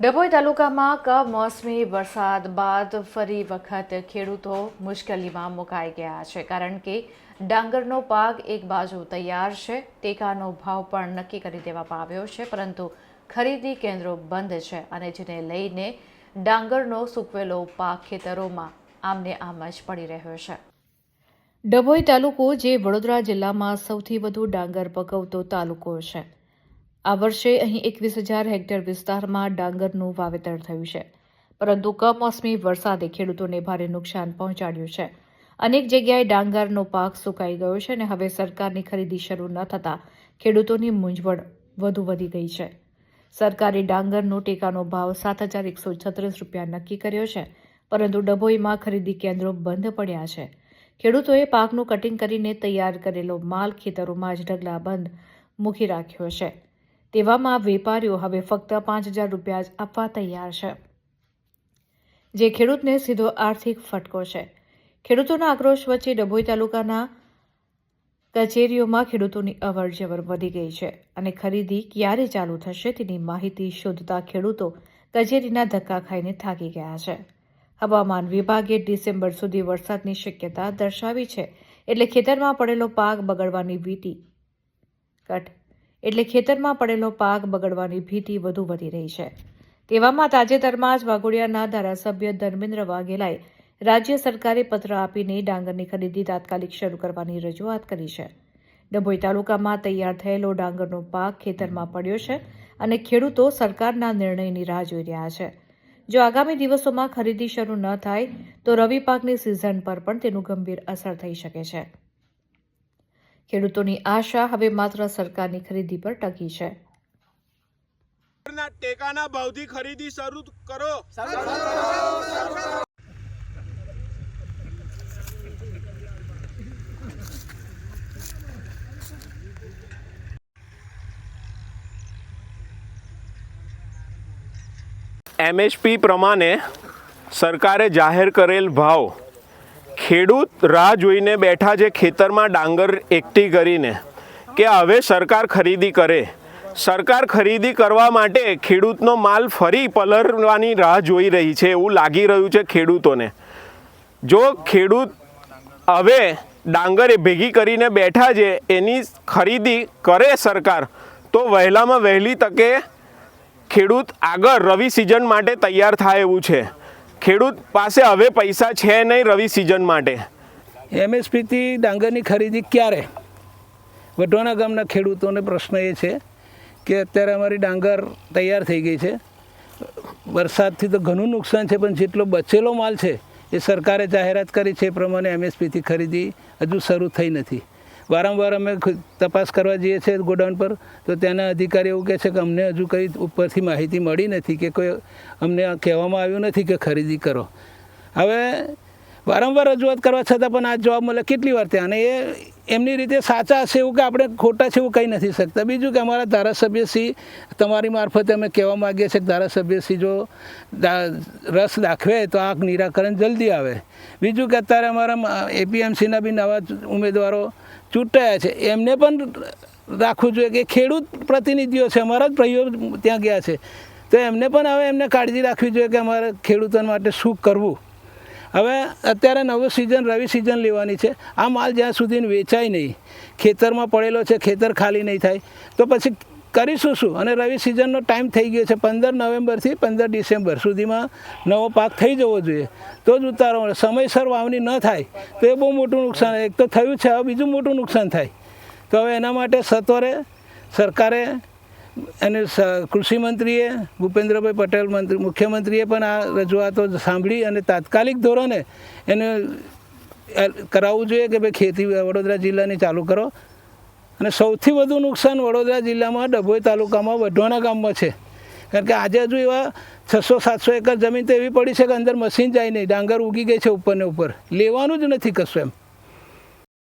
ડભોઈ તાલુકામાં કમોસમી વરસાદ બાદ ફરી વખત ખેડૂતો મુશ્કેલીમાં મુકાઈ ગયા છે. કારણ કે ડાંગરનો પાક એક બાજુ તૈયાર છે. ટેકાનો ભાવ પણ નક્કી કરી દેવામાં આવ્યો છે, પરંતુ ખરીદી કેન્દ્રો બંધ છે અને જેને લઈને ડાંગરનો સૂકવેલો પાક ખેતરોમાં આમને આમ જ પડી રહ્યો છે. ડભોઈ તાલુકો જે વડોદરા જિલ્લામાં સૌથી વધુ ડાંગર પકવતો તાલુકો છે. આ વર્ષે અહીં એકવીસ હજાર હેક્ટર વિસ્તારમાં ડાંગરનું વાવેતર થયું છે. પરંતુ કમોસમી વરસાદે ખેડૂતોને ભારે નુકસાન પહોંચાડ્યું છે. અનેક જગ્યાએ ડાંગરનો પાક સુકાઈ ગયો છે અને હવે સરકારની ખરીદી શરૂ ન થતાં ખેડૂતોની મૂંઝવણ વધુ વધી ગઈ છે. સરકારે ડાંગરનો ટેકાનો ભાવ સાત હજાર એકસો છત્રીસ રૂપિયા નક્કી કર્યો છે, પરંતુ ડભોઈમાં ખરીદી કેન્દ્રો બંધ પડ્યા છે. ખેડૂતોએ પાકનું કટિંગ કરીને તૈયાર કરેલો માલ ખેતરોમાં જ ઢગલા બંધ મૂકી રાખ્યો છે. તેવામાં વેપારીઓ હવે ફક્ત પાંચ હજાર રૂપિયા જ આપવા તૈયાર છે. જે ખેડૂતને સીધો આર્થિક ફટકો છે. ખેડૂતોના આક્રોશ વચ્ચે ડભોઈ તાલુકાના કચેરીઓમાં ખેડૂતોની અવર જવર વધી ગઈ છે અને ખરીદી ક્યારે ચાલુ થશે તેની માહિતી શોધતા ખેડૂતો કચેરીના ધક્કા ખાઈને થાકી ગયા છે. હવામાન વિભાગે ડિસેમ્બર સુધી વરસાદની શક્યતા દર્શાવી છે એટલે ખેતરમાં પડેલો પાક બગડવાની ભીતિ કટ એટલે ખેતરમાં પડેલો પાક બગડવાની ભીતિ વધુ વધી રહી છે. તેવામાં તાજેતરમાં જ વાઘોડિયાના ધારાસભ્ય ધર્મેન્દ્ર વાઘેલાએ રાજ્ય સરકારે પત્ર આપીને ડાંગરની ખરીદી તાત્કાલિક શરૂ કરવાની રજૂઆત કરી છે. ડભોઈ તાલુકામાં તૈયાર થયેલો ડાંગરનો પાક ખેતરમાં પડ્યો છે અને ખેડૂતો સરકારના નિર્ણયની રાહ જોઈ રહ્યા છે. જો આગામી દિવસોમાં ખરીદી શરૂ ન થાય, તો રવિ પાકની સિઝન પર પણ તેનું ગંભીર અસર થઈ શકે છે. ખેડૂતોની આશા હવે માત્ર સરકારની ખરીદી પર ટકી છે. ટેકાના ભાવથી ખરીદી શરૂ કરો. એમએસપી પ્રમાણે સરકારે જાહેર કરેલ ભાવ ખેડૂત રાહ જોઈને બેઠા છે ખેતરમાં ડાંગર એકઠી કરીને કે હવે સરકાર ખરીદી કરે. સરકાર ખરીદી કરવા માટે ખેડૂતનો માલ ફરી પલરવાની રાહ જોઈ રહી છે એવું લાગી રહ્યું છે ખેડૂતોને. જો ખેડૂત હવે ડાંગર ભેગી કરીને બેઠા છે, એની ખરીદી કરે સરકાર, તો વહેલામાં વહેલી તકે ખેડૂત આગળ રવિ સિઝન માટે તૈયાર થાય એવું છે. ખેડૂત પાસે હવે પૈસા છે નહીં રવિ સિઝન માટે. એમએસપીથી ડાંગરની ખરીદી ક્યારે? વઢવાના ગામના ખેડૂતોને પ્રશ્ન એ છે કે અત્યારે અમારી ડાંગર તૈયાર થઈ ગઈ છે. વરસાદથી તો ઘણું નુકસાન છે, પણ જેટલો બચેલો માલ છે એ સરકારે જાહેરાત કરી છે એ પ્રમાણે એમએસપીથી ખરીદી હજુ શરૂ થઈ નથી. વારંવાર અમે તપાસ કરવા જઈએ છીએ ગોડાઉન પર, તો ત્યાંના અધિકારી એવું કહે છે કે અમને હજુ કંઈ ઉપરથી માહિતી મળી નથી કે કોઈ અમને કહેવામાં આવ્યું નથી કે ખરીદી કરો. હવે વારંવાર રજૂઆત કરવા છતાં પણ આ જવાબ મળે કેટલી વાર ત્યાં? અને એ એમની રીતે સાચા હશે એવું કે આપણે ખોટા છે એવું કહી નથી શકતા. બીજું કે અમારા ધારાસભ્યશ્રી તમારી મારફતે અમે કહેવા માગીએ છીએ કે ધારાસભ્યશ્રી જો રસ દાખવે તો આ નિરાકરણ જલ્દી આવે. બીજું કે અત્યારે અમારા એપીએમસીના બી નવા ઉમેદવારો ચૂંટાયા છે. એમને પણ રાખવું જોઈએ કે ખેડૂત પ્રતિનિધિઓ છે, અમારા જ ભાઈઓ ત્યાં ગયા છે. તો એમને પણ હવે એમને કાળજી રાખવી જોઈએ કે અમારે ખેડૂતો માટે શું કરવું. હવે અત્યારે નવું સિઝન રવિ સિઝન લેવાની છે. આ માલ જ્યાં સુધી વેચાય નહીં, ખેતરમાં પડેલો છે, ખેતર ખાલી નહીં થાય, તો પછી કરીશું શું? અને રવિ સિઝનનો ટાઈમ થઈ ગયો છે પંદર નવેમ્બરથી પંદર ડિસેમ્બર સુધીમાં નવો પાક થઈ જવો જોઈએ. તો જ ઉતારો સમયસર વાવણી ન થાય, તો એ બહુ મોટું નુકસાન એક તો થયું છે, હવે બીજું મોટું નુકસાન થાય. તો હવે એના માટે સત્વરે સરકારે અને કૃષિમંત્રીએ, ભૂપેન્દ્રભાઈ પટેલ મંત્રી, મુખ્યમંત્રીએ પણ આ રજૂઆતો સાંભળી અને તાત્કાલિક ધોરણે એને કરાવવું જોઈએ કે ભાઈ ખેતી વડોદરા જિલ્લાની ચાલુ કરો. અને સૌથી વધુ નુકસાન વડોદરા જિલ્લામાં ડભોઈ તાલુકામાં વઢવાણા ગામમાં છે. કારણ કે આજે હજુ એવા છસો સાતસો એકર જમીન તો એવી પડી છે કે અંદર મશીન જાય નહીં, ડાંગર ઉગી ગઈ છે ઉપરને ઉપર. લેવાનું જ નથી કશું એમ.